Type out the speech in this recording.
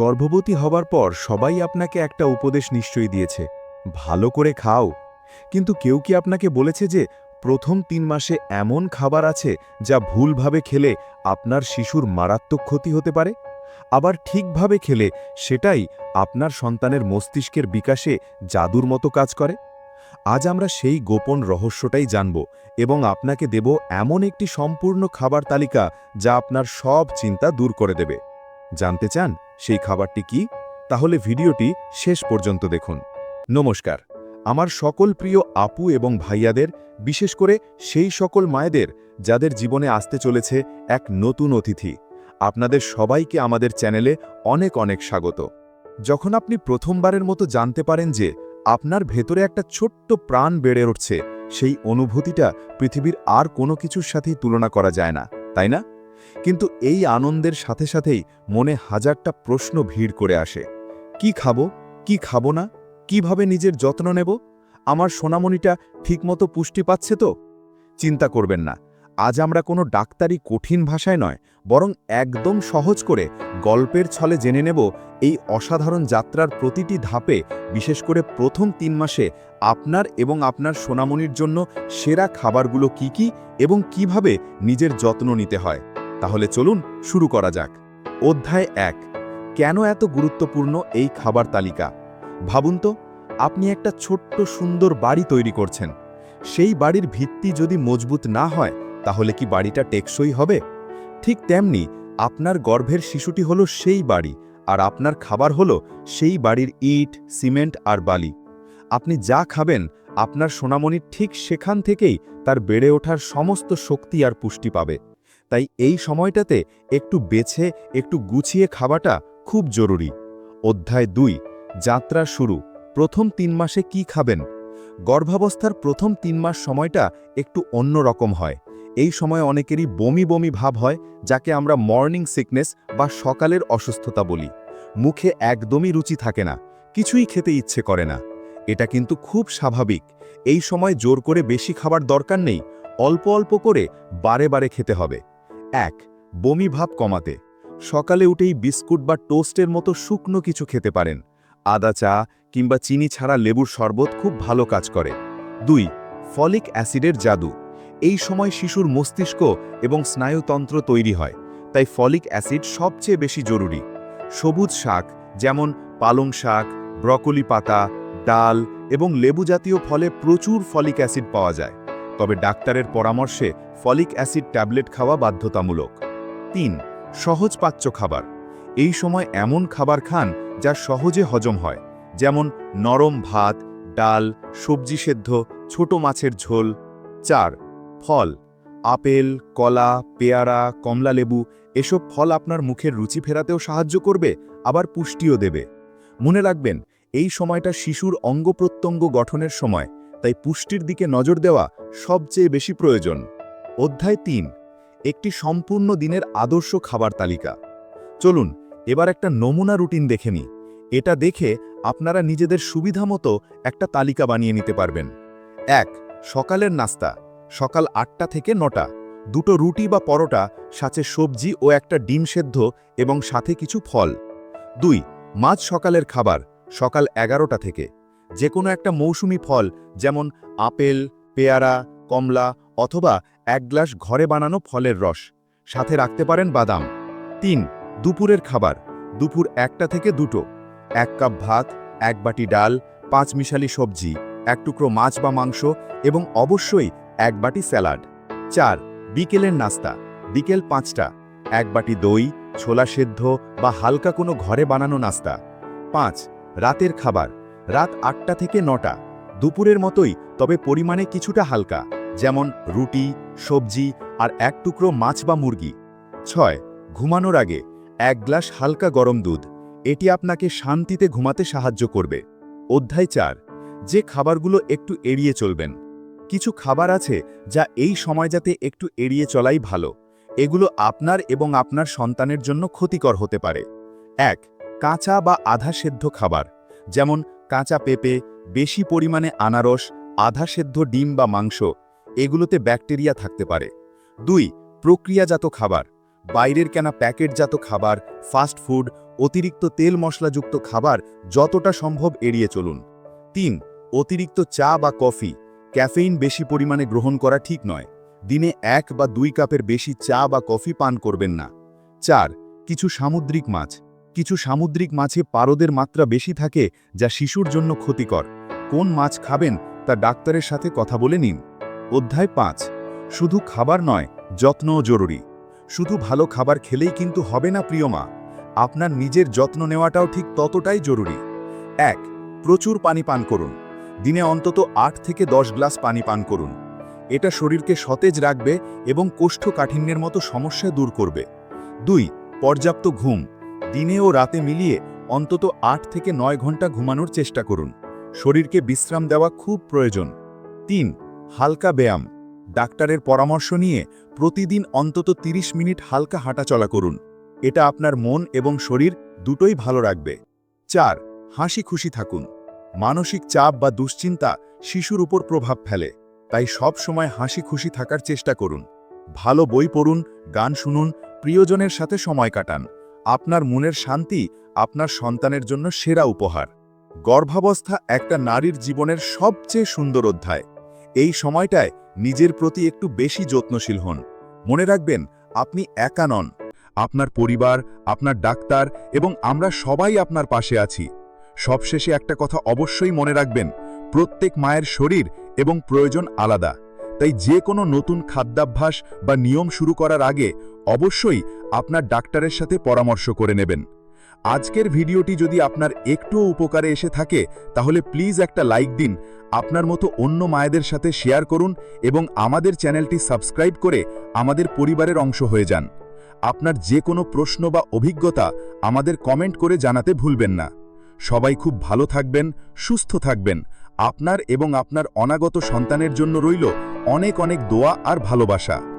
গর্ভবতী হবার পর সবাই আপনাকে একটা উপদেশ নিশ্চয়ই দিয়েছে, ভালো করে খাও। কিন্তু কেউ কি আপনাকে বলেছে যে প্রথম তিন মাসে এমন খাবার আছে যা ভুলভাবে খেলে আপনার শিশুর মারাত্মক ক্ষতি হতে পারে? আবার ঠিকভাবে খেলে সেটাই আপনার সন্তানের মস্তিষ্কের বিকাশে জাদুর মতো কাজ করে? আজ আমরা সেই গোপন রহস্যটাই জানব এবং আপনাকে দেব এমন একটি সম্পূর্ণ খাবার তালিকা যা আপনার সব চিন্তা দূর করে দেবে। জানতে চান? সেই খাবারটি কি? তাহলে ভিডিওটি শেষ পর্যন্ত দেখুন। নমস্কার। আমার সকল প্রিয় আপু এবং ভাইয়াদের, বিশেষ করে সেই সকল মায়েদের, যাদের জীবনে আসতে চলেছে এক নতুন অতিথি, আপনাদের সবাইকে আমাদের চ্যানেলে অনেক অনেক স্বাগত। যখন আপনি প্রথমবারের মতো জানতে পারেন যে আপনার ভেতরে একটা ছোট্ট প্রাণ বেড়ে উঠছে, সেই অনুভূতিটা পৃথিবীর আর কোনো কিছুর সাথেই তুলনা করা যায় না, তাই না? কিন্তু এই আনন্দের সাথে সাথেই মনে হাজারটা প্রশ্ন ভিড় করে আসে। কি খাব? কি খাব না? কীভাবে নিজের যত্ন নেব? আমার সোনামণিটা ঠিকমতো পুষ্টি পাচ্ছে তো? চিন্তা করবেন না, আজ আমরা কোনো ডাক্তারি কঠিন ভাষায় নয়, বরং একদম সহজ করে গল্পের ছলে জেনে নেব এই অসাধারণ যাত্রার প্রতিটি ধাপে, বিশেষ করে প্রথম তিন মাসে আপনার এবং আপনার সোনামণির জন্য সেরা খাবারগুলো কি কি এবং কীভাবে নিজের যত্ন নিতে হয়। তাহলে চলুন শুরু করা যাক। অধ্যায় এক, কেন এত গুরুত্বপূর্ণ এই খাবার তালিকা? ভাবুন তো, আপনি একটা ছোট্ট সুন্দর বাড়ি তৈরি করছেন। সেই বাড়ির ভিত্তি যদি মজবুত না হয়, তাহলে কি বাড়িটা টেকসই হবে? ঠিক তেমনি আপনার গর্ভের শিশুটি হলো সেই বাড়ি, আর আপনার খাবার হলো সেই বাড়ির ইট, সিমেন্ট আর বালি। আপনি যা খাবেন, আপনার সোনামণি ঠিক সেখান থেকেই তার বেড়ে ওঠার সমস্ত শক্তি আর পুষ্টি পাবে। তাই এই সময়টাতে একটু বেছে, একটু গুছিয়ে খাওয়াটা খুব জরুরি। অধ্যায় দুই, যাত্রা শুরু। প্রথম তিন মাসে কি খাবেন? গর্ভাবস্থার প্রথম তিন মাস সময়টা একটু অন্য রকম হয়। এই সময় অনেকেরই বমি বমি ভাব হয়, যাকে আমরা মর্নিং সিকনেস বা সকালের অসুস্থতা বলি। মুখে একদমই রুচি থাকে না, কিছুই খেতে ইচ্ছে করে না। এটা কিন্তু খুব স্বাভাবিক। এই সময় জোর করে বেশি খাবার দরকার নেই, অল্প অল্প করে বারে বারে খেতে হবে। এক, বমি ভাব কমাতে। সকালে উঠেই বিস্কুট বা টোস্টের মতো শুকনো কিছু খেতে পারেন। আদা চা কিংবা চিনি ছাড়া লেবুর শরবত খুব ভালো কাজ করে। দুই, ফলিক অ্যাসিডের জাদু। এই সময় শিশুর মস্তিষ্ক এবং স্নায়ুতন্ত্র তৈরি হয়, তাই ফলিক অ্যাসিড সবচেয়ে বেশি জরুরি। সবুজ শাক যেমন পালং শাক, ব্রকলি পাতা, ডাল এবং লেবু জাতীয় ফলে প্রচুর ফলিক অ্যাসিড পাওয়া যায়। তবে ডাক্তারের পরামর্শে ফলিক অ্যাসিড ট্যাবলেট খাওয়া বাধ্যতামূলক। তিন, সহজ পাচ্য খাবার। এই সময় এমন খাবার খান যা সহজে হজম হয়, যেমন নরম ভাত, ডাল, সবজি সেদ্ধ, ছোট মাছের ঝোল। চার, ফল। আপেল, কলা, পেয়ারা, কমলালেবু, এসব ফল আপনার মুখের রুচি ফেরাতেও সাহায্য করবে, আবার পুষ্টিও দেবে। মনে রাখবেন, এই সময়টা শিশুর অঙ্গ প্রত্যঙ্গ গঠনের সময়, তাই পুষ্টির দিকে নজর দেওয়া সবচেয়ে বেশি প্রয়োজন। অধ্যায় তিন, একটি সম্পূর্ণ দিনের আদর্শ খাবার তালিকা। চলুন, এবার একটা নমুনা রুটিন দেখে নিই। এটা দেখে আপনারা নিজেদের সুবিধা মতো একটা তালিকা বানিয়ে নিতে পারবেন। এক, সকালের নাস্তা। সকাল আটটা থেকে নটা। দুটো রুটি বা পরোটা, সাথে সবজি ও একটা ডিম সেদ্ধ এবং সাথে কিছু ফল। দুই, মাঝ সকালের খাবার। সকাল এগারোটা থেকে। যে কোনো একটা মৌসুমি ফল, যেমন আপেল, পেয়ারা, কমলা অথবা এক গ্লাস ঘরে বানানো ফলের রস। সাথে রাখতে পারেন বাদাম। তিন, দুপুরের খাবার। দুপুর একটা থেকে দুটো। এক কাপ ভাত, এক বাটি ডাল, পাঁচ মিশালি সবজি, এক টুকরো মাছ বা মাংস এবং অবশ্যই এক বাটি স্যালাড। চার, বিকেলের নাস্তা। বিকেল পাঁচটা। এক বাটি দই, ছোলা সেদ্ধ বা হালকা কোনো ঘরে বানানো নাস্তা। পাঁচ, রাতের খাবার। রাত আটটা থেকে নটা। দুপুরের মতোই, তবে পরিমাণে কিছুটা হালকা। যেমন রুটি, সবজি আর এক টুকরো মাছ বা মুরগি। ছয়, ঘুমানোর আগে এক গ্লাস হালকা গরম দুধ। এটি আপনাকে শান্তিতে ঘুমাতে সাহায্য করবে। অধ্যায় চার, যে খাবারগুলো একটু এড়িয়ে চলবেন। কিছু খাবার আছে যা এই সময় যাতে একটু এড়িয়ে চলাই ভালো। এগুলো আপনার এবং আপনার সন্তানের জন্য ক্ষতিকর হতে পারে। এক, কাঁচা বা আধা সেদ্ধ খাবার। যেমন কাঁচা পেঁপে, বেশি পরিমাণে আনারস, আধা সেদ্ধ ডিম বা মাংস। এগুলোতে ব্যাকটেরিয়া থাকতে পারে। দুই, প্রক্রিয়াজাত খাবার। বাইরের কেনা প্যাকেটজাত খাবার, ফাস্ট ফুড, অতিরিক্ত তেল মশলাযুক্ত খাবার যতটা সম্ভব এড়িয়ে চলুন। তিন, অতিরিক্ত চা বা কফি। ক্যাফেইন বেশি পরিমাণে গ্রহণ করা ঠিক নয়। দিনে এক বা দুই কাপের বেশি চা বা কফি পান করবেন না। চার, কিছু সামুদ্রিক মাছ। কিছু সামুদ্রিক মাছে পারদের মাত্রা বেশি থাকে যা শিশুর জন্য ক্ষতিকর। কোন মাছ খাবেন তা ডাক্তারের সাথে কথা বলে নিন। অধ্যায় পাঁচ। শুধু খাবার নয়, যত্নও জরুরি। শুধু ভালো খাবার খেলেই কিন্তু হবে না, প্রিয় মা। আপনার নিজের যত্ন নেওয়াটাও ঠিক ততটাই জরুরি। এক, প্রচুর পানি পান করুন। দিনে অন্তত আট থেকে দশ গ্লাস পানি পান করুন। এটা শরীরকে সতেজ রাখবে এবং কোষ্ঠকাঠিন্যের মতো সমস্যা দূর করবে। দুই, পর্যাপ্ত ঘুম। দিনে ও রাতে মিলিয়ে অন্তত আট থেকে নয় ঘণ্টা ঘুমানোর চেষ্টা করুন। শরীরকে বিশ্রাম দেওয়া খুব প্রয়োজন। তিন হালকা ব্যায়াম, ডাক্তারের পরামর্শ নিয়ে প্রতিদিন অন্তত ৩০ মিনিট হালকা হাঁটাচলা করুন। এটা আপনার মন এবং শরীর দুটোই ভালো রাখবে। চার, হাসি খুশি থাকুন। মানসিক চাপ বা দুশ্চিন্তা শিশুর উপর প্রভাব ফেলে, তাই সব সময় হাসি খুশি থাকার চেষ্টা করুন। ভালো বই পড়ুন, গান শুনুন, প্রিয়জনের সাথে সময় কাটান। আপনার মনের শান্তি আপনার সন্তানের জন্য সেরা উপহার। গর্ভাবস্থা একটা নারীর জীবনের সবচেয়ে সুন্দর অধ্যায়। এই সময়টায় নিজের প্রতি একটু বেশি যত্নশীল হন। মনে রাখবেন, আপনি একা নন। আপনার পরিবার, আপনার ডাক্তার এবং আমরা সবাই আপনার পাশে আছি। সবশেষে একটা কথা অবশ্যই মনে রাখবেন, প্রত্যেক মায়ের শরীর এবং প্রয়োজন আলাদা। তাই যে কোনো নতুন খাদ্যাভ্যাস বা নিয়ম শুরু করার আগে অবশ্যই আপনার ডাক্তারের সাথে পরামর্শ করে নেবেন। আজকের ভিডিওটি যদি আপনার একটুও উপকারে এসে থাকে, তাহলে প্লিজ একটা লাইক দিন, আপনার মতো অন্য মায়েদের সাথে শেয়ার করুন এবং আমাদের চ্যানেলটি সাবস্ক্রাইব করে আমাদের পরিবারের অংশ হয়ে যান। আপনার যে কোনো প্রশ্ন বা অভিজ্ঞতা আমাদের কমেন্ট করে জানাতে ভুলবেন না। সবাই খুব ভালো থাকবেন, সুস্থ থাকবেন। আপনার এবং আপনার অনাগত সন্তানের জন্য রইল অনেক অনেক দোয়া আর ভালোবাসা।